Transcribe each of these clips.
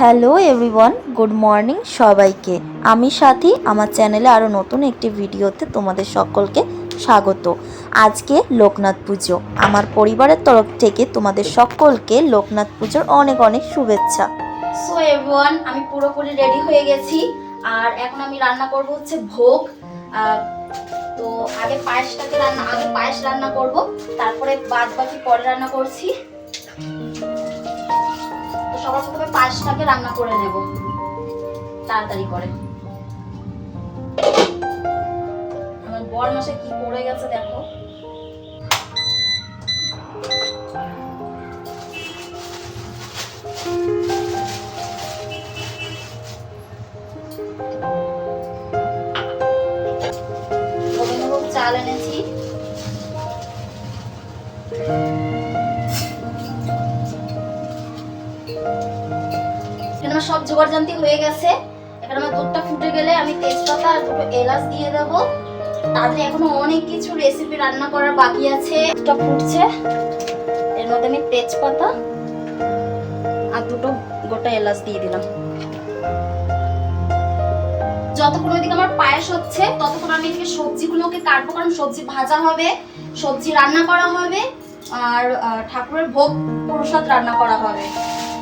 Hello everyone, good morning সবাইকে। আমি সাথী, আমার চ্যানেলে আরও নতুন একটি ভিডিওতে তোমাদের সকলকে স্বাগত। আজকে লোকনাথ পুজো। আমার পরিবারের তরফ থেকে তোমাদের সকলকে লোকনাথ পুজোর অনেক অনেক শুভেচ্ছা। সো এভরিওয়ান আমি পুরোপুরি রেডি হয়ে গেছি। আর এখন আমি রান্না করব হচ্ছে ভোগ। তো আগে পায়েসটাকে রান্না আগে পায়েস রান্না করব। তারপরে বাদ বাকি পরে রান্না করছি। সবার প্রথমে পায়েসটাকে রান্না করে নেব। তাড়াতাড়ি করে। আমার বর মাসে কি পড়ে গেছে দেখো। গোবিন্দভোগ চাল এনেছি। সব জোগাড় জানতি হয়ে গেছে। এখানে আমার দুধটা ফুটে গেলে আমি তেজপাতা আর দুটো এলাচ দিয়ে দেব। তাদের এখনও অনেক কিছু রেসিপি রান্না করার বাকি আছে। দুধটা ফুটছে। এর মধ্যে আমি তেজপাতা আর দুটো গোটা এলাচ দিয়ে দিলাম। যতক্ষণ ওইদিকে আমার পায়েস হচ্ছে, ততক্ষণ আমি এদিকে সবজিগুলোকে কাটবো, কারণ সবজি ভাজা হবে, সবজি রান্না করা হবে, আর ঠাকুরের ভোগ প্রসাদ রান্না করা হবে।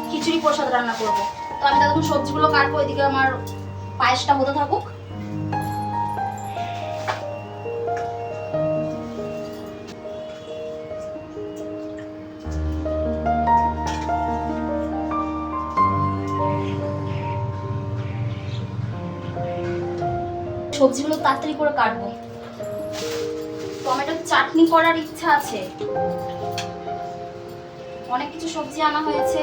খিচুড়ি প্রসাদ রান্না করব। তো আমি ততক্ষণ সবজিগুলো কাটবো, এদিকে আমার পায়েসটা হতে থাকুক। সবজিগুলো তাড়াতাড়ি করে কাটবো। টমেটোর চাটনি করার ইচ্ছা আছে। অনেক কিছু সবজি আনা হয়েছে।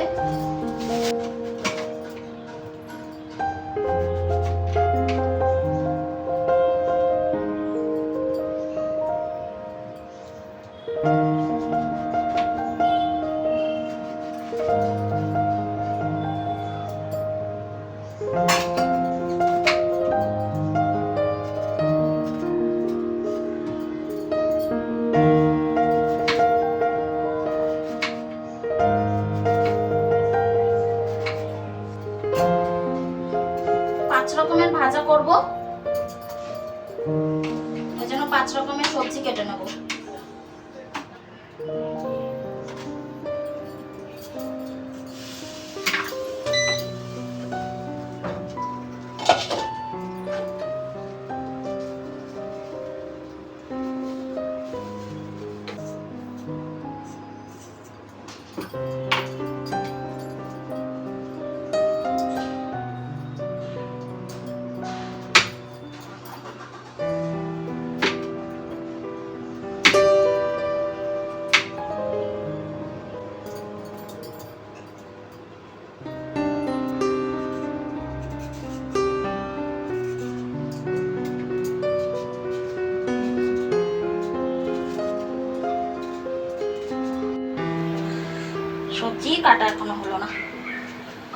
কাটা এখনও হলো না।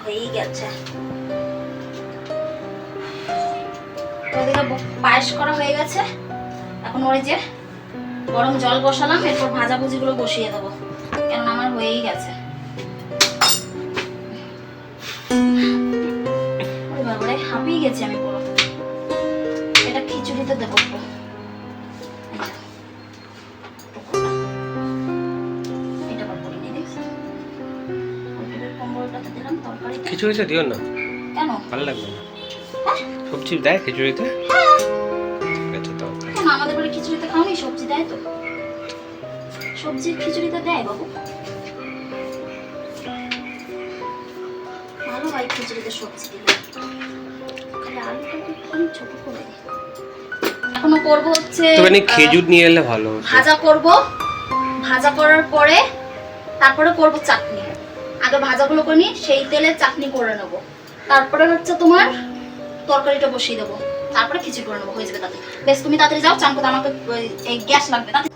হয়েই গেছে। পায়েস করা হয়ে গেছে। এখন ওই যে গরম জল বসালাম, এরপর ভাজা ভুজিগুলো বসিয়ে দেবো। কেননা আমার হয়েই গেছে। হাঁপিয়ে গেছি আমি পুরো। এটা খিচুড়িতে দেবো তরকারিতে। খিচুড়িতে দিও না। কেন? ভালো লাগবে না। হ্যাঁ? সবজি দেয় খিচুড়িতে? কেন? আমাদের বাড়ি খিচুড়িতে খাওনি সবজি দেয় তো। সবজি খিচুড়িতে দেয় বাবু। ভালো হয় খিচুড়িতে সবজি দিলে। খালি আলুটাকে কি ছোট করে। এখনও করব হচ্ছে খেজুর নিয়ে এলে ভালো ভাজা করব। ভাজা করার পরে তারপরে করব চাটনি। আগে ভাজাগুলো করে নিই সেই তেলে চাটনি করে নেব। তারপরে হচ্ছে তোমার তরকারিটা বসিয়ে দেবো। তারপরে খিচুড়ি করে নেব, হয়ে যাবে তাতে। বেশ, তুমি তাড়াতাড়ি যাও চান করতে আমাকে গ্যাস লাগবে, তাতে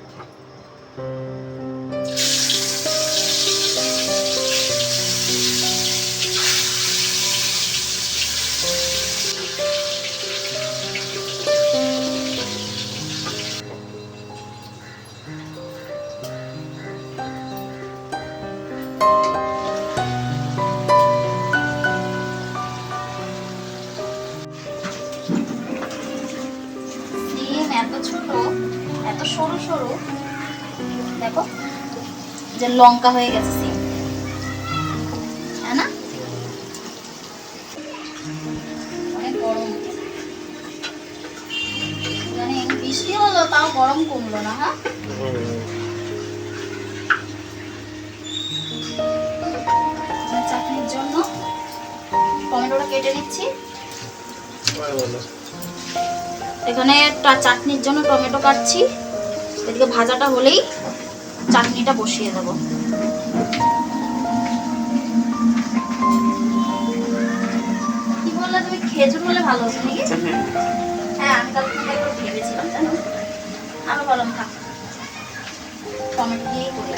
দেখো, যে লঙ্কা হয়ে গেছে সিম হ্যাঁ না? গরম। জানি বৃষ্টি হলো, তাও গরম কমলো না হ্যাঁ? চাটনির জন্য টমেটোটা কেটে নিচ্ছি। এখানে চাটনির জন্য টমেটো কাটছি। এদিকে ভাজাটা হলেই চাটনিটা বসিয়ে দেবো। কি বললে তুমি খেজুর হলে ভালো হতো নাকি? হ্যাঁ। আমি কালকে থেকে একটু ভেবেছিলাম জানো? আমি বললাম থাক। টমেটো দিয়েই করি।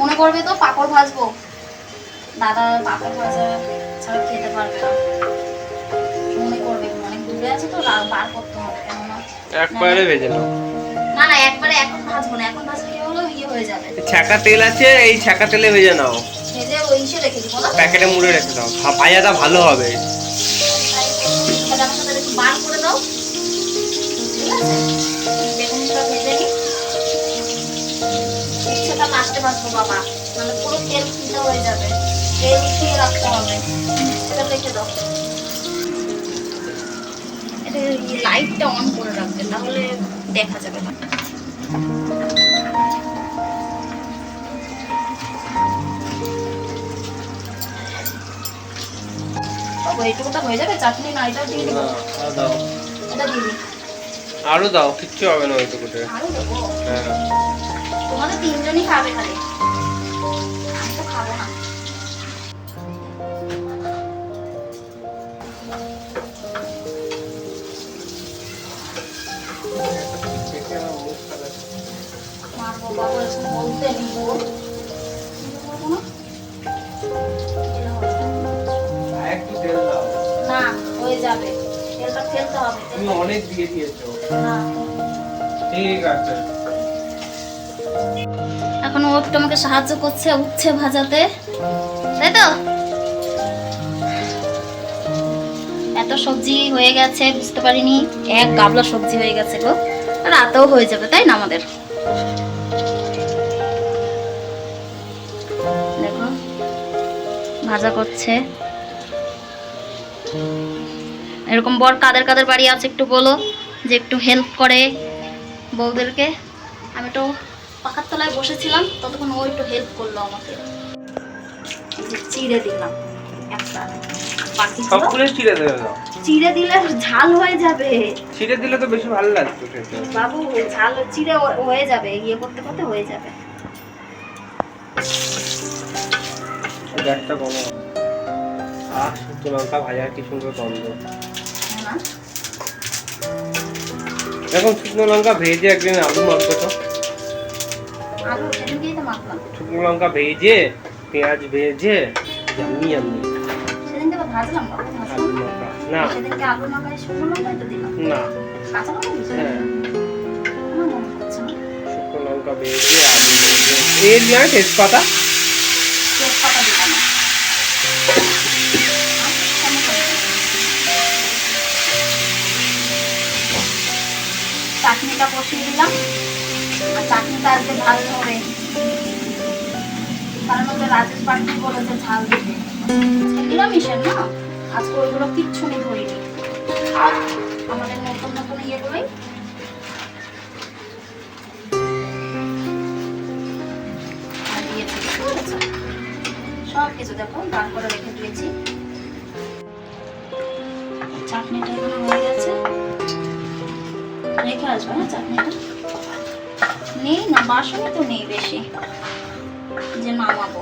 মনে করবে তো পাঁপড় ভাজবো। দাদা পাঁপড় ভাজা ছাড়া খেতে পারবে না। মনে করবে অনেক দূরে আছে তো বার করতে হবে কেননা একবারে ভেজে নাও না না একবারে এখন ভাজবো না এখন ভাজলে কি হলো ইয়ে হয়ে যাবে। ছাকা তেল আছে এই ছাকা তেলে ভেজে নাও। ভেজে ওই ইসে রেখে দিব না প্যাকেটে মুড়ে রেখে দাও। ভাজাটা ভালো হবে। আমার সাথে একটু বার করে দাও। ঠিক আছে? বেগুনটা ভেজে নিই ইচ্ছেটা লাস্টে ভাজবো বাবা। মানে পুরো তেল ফিটা হয়ে যাবে। তেল উঠিয়ে রাখতে হবে। সেটা রেখে দাও। এটা লাইটটা অন করে রাখবে তাহলে দেখা যাবে না। এইটুকুটা হয়ে যাবে? চাটনি না দিয়ে দেবো। দাও। এটা দিয়ে দিই আরও দাও কিচ্ছু হবে না ওইটুকুতে। দেবো? হ্যাঁ। তোমাদের তিনজনই খাবে খালি। আমি তো খাব না। তুমি অনেক দিয়ে দিয়েছ। ঠিক আছে। এখন ও একটু আমাকে সাহায্য করছে উচ্ছে ভাজাতে। তাই তো? এত সবজি হয়ে গেছে বুঝতে পারিনি। এক গাবলা সবজি হয়ে গেছে গো। রাতেও হয়ে যাবে তাই না আমাদের? দেখো ভাজা করছে। এরকম বর কাদের কাদের বাড়ি আছে একটু বলো যে একটু হেল্প করে বউদেরকে। আমি তো পাখার তলায় বসেছিলাম ততক্ষণ ও একটু হেল্প করল আমাকে। চিড়ে দিলাম একটা। বাকি সবগুলো ছিঁড়ে দেবে চিড়ে দিলে ঝাল হয়ে যাবে। দিলে তো বেশি ভালো লাগতো বাবু ঝাল চিড়ে হয়ে যাবে ইয়ে করতে করতে হয়ে যাবে। গ্যাসটা কমা আহ শুকনো লঙ্কা ভাজা কি সুন্দর গন্ধ। না এখন শুকনো লঙ্কা ভেজে একদিন আলু মাখবো তো। আলু সেদিনকেই তো মাখলাম শুকনো লঙ্কা ভেজে পেঁয়াজ ভেজে জামি আমি সেদিনকে তো ভাজলাম আলু মাখা না। সেদিনকে আলু মাখায় শুকনো লঙ্কাই তো দিলাম। না। কাঁচা লঙ্কা হ্যাঁ। না। শুকনো লঙ্কা ভেজে আলু ভেজে তেজপাতা তেজপাতা? চাটনিটা বসিয়ে দিলাম। আর চাটনিটা আজকে ঝাল হবে কারণ ওকে রাজেশ পাটনি বলেছে ঝাল দিতে। নিরামিষের না? আজকে ওইগুলো কিচ্ছু নেই ধরিনি। আমাদের নতুন নতুন ইয়েগুলোই। সব কিছু দেখো বার করে রেখে দিয়েছি। চাটনিটা এখানে হয়ে রেখে আসবে হ্যাঁ চাটনিটা নেই। না, বাসনে তো নেই বেশি। যে নামাবো।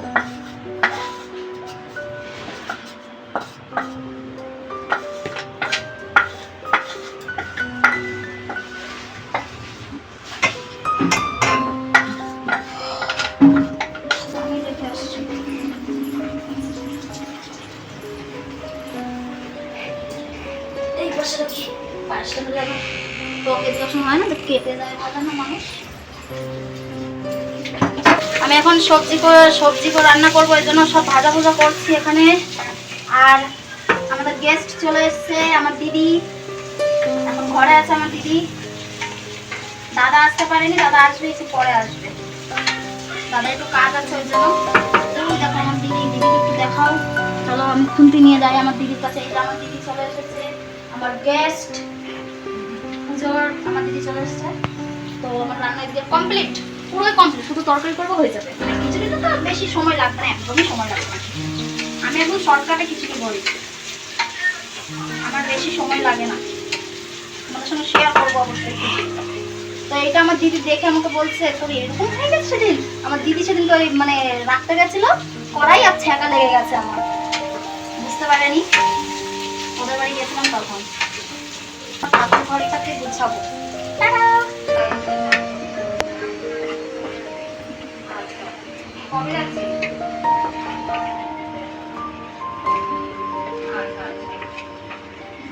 এই পাশে পাশে হয় না কেটে যায় আমি এখন সবজি সবজি রান্না করব, এই জন্য সব ভাজা ভাজা করছি এখানে। আর আমাদের গেস্ট চলে এসেছে, আমার দিদি। এখন ঘরে আছে আমার দিদি। দাদা আসতে পারেনি, দাদা আসবে একটু পরে আসবে। দাদা একটু কাজ আছে ওই জন্য। দেখো আমার দিদি, দিদিকে একটু দেখাও। চলো, আমি খুন্তি নিয়ে যাই আমার দিদির কাছে। এই আমার দিদি চলে এসেছে, আমার গেস্ট পুজোর আমার দিদি চলে এসেছে। তো আমার রান্না এদিকে কমপ্লিট পুরোই কমপ্লিট শুধু তরকারি করব হয়ে যাবে। মানে খিচুড়িতে তো বেশি সময় লাগবে না, একদমই সময় লাগবে না। আমি একদম শর্টকাটে খিচুড়ি করি আমার বেশি সময় লাগে না। তোমাদের সঙ্গে শেয়ার করব অবশ্যই। তো এটা আমার দিদি দেখে আমাকে বলছে, তোর এরকম হয়ে গেছে সেদিন? আমার দিদি সেদিন তো মানে রাখতে গেছিল, কড়াই আর ছ্যাঁকা লেগে গেছে আমার। বুঝতে পারেনি? ওদের বাড়ি গেছিলাম তখন। ঘরটাকে গুছাবো! কবে যাচ্ছি?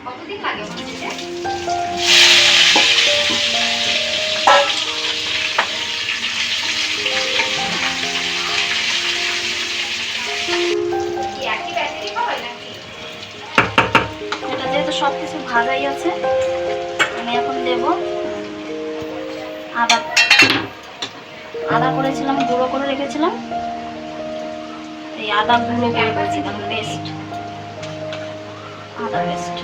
কতদিন লাগে ওখানে সব কিছু ভাজাই আছে। আমি এখন দেব আদা। আদা করেছিলাম, গুঁড়ো করে রেখেছিলাম। এই আদা গুঁড়ো করে রেখেছিলাম পেস্ট আদা পেস্ট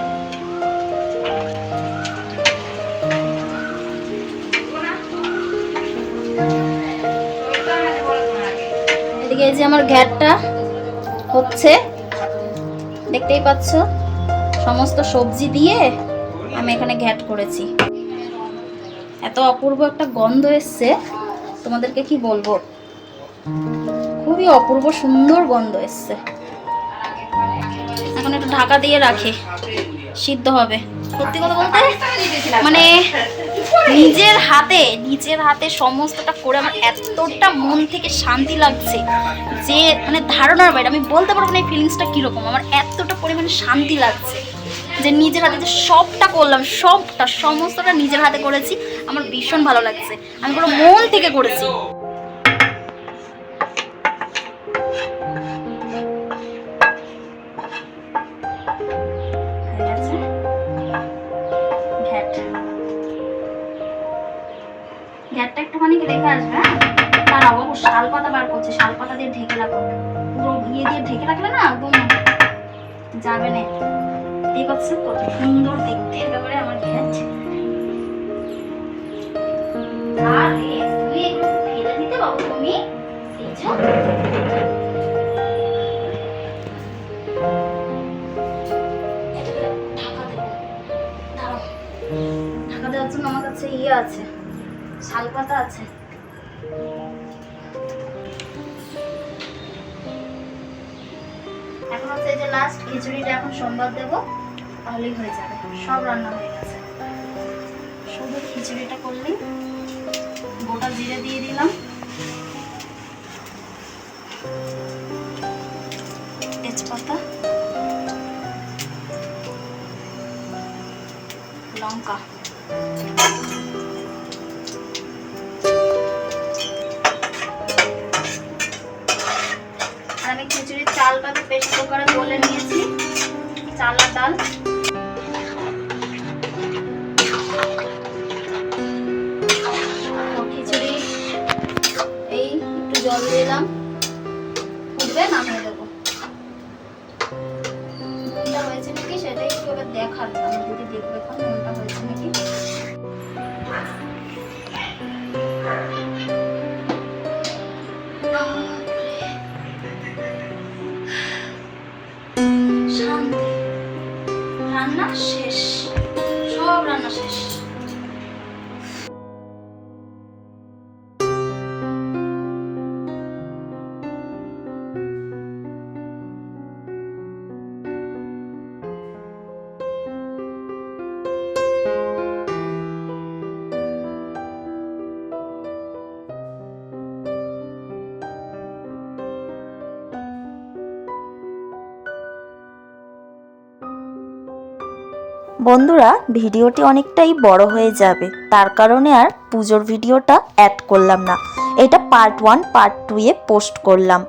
এদিকে এই যে আমার ঘ্যাটটা হচ্ছে, দেখতেই পাচ্ছ? সমস্ত সবজি দিয়ে আমি এখানে ঘ্যাট করেছি। এত অপূর্ব একটা গন্ধ এসছে, তোমাদেরকে কি বলব? খুবই অপূর্ব সুন্দর গন্ধ এসছে। এখন একটু ঢাকা দিয়ে রাখি, সিদ্ধ হবে। সত্যি কথা বলতে মানে নিজের হাতে নিজের হাতে সমস্তটা করে আমার এতটা মন থেকে শান্তি লাগছে যে মানে ধারণার বাইরে, আমি বলতে পারব না এই ফিলিংসটা কীরকম, আমার এতটা পরিমাণে শান্তি লাগছে। যে নিজের হাতে যে সবটা করলাম, সবটা, সমস্তটা নিজের হাতে করেছি, আমার ভীষণ ভালো লাগছে। আমি পুরো মন থেকে করেছি। ঘ্যাটটা একটুখানি রেখে আসবে হ্যাঁ? তারাও বাবু শাল পাতা বার করছে শাল পাতা দিয়ে ঢেকে রাখো। পুরো ইয়ে দিয়ে ঢেকে রাখলে না একদম যাবে না। ঠিক আছে কত সুন্দর দেখতে একেবারে আমার ঘ্যাট আরে তুমি ফেলে দিতে বাবু তুমি দেখছ? ঢাকা দেওয়ার আমার কাছে ইয়ে আছে শাল আছে। এখন হচ্ছে এই যে লাস্ট খিচুড়িটা এখন সোমবার দেবো। তাহলেই হয়ে যাবে সব রান্না হয়ে গেছে। শুধু খিচুড়িটা করলেই গোটা জিরে দিয়ে দিলাম। তেজপাতা। লঙ্কা। আমি খিচুড়ির চালটাকে প্রেশার কুকারে বলে নিয়েছি। চাল ডাল। জল দিলাম। ফুটবে নামিয়ে দেবো নুনটা হয়েছে নাকি একটু এবার দেখার আমার দেখবে এখন নুনটা হয়েছে নাকি। রান্না শেষ। বন্ধুরা, ভিডিওটি অনেকটাই বড় হয়ে যাবে। তার কারণে আর পুজোর ভিডিওটা অ্যাড করলাম না। এটা পার্ট ওয়ান পার্ট টু এ পোস্ট করলাম।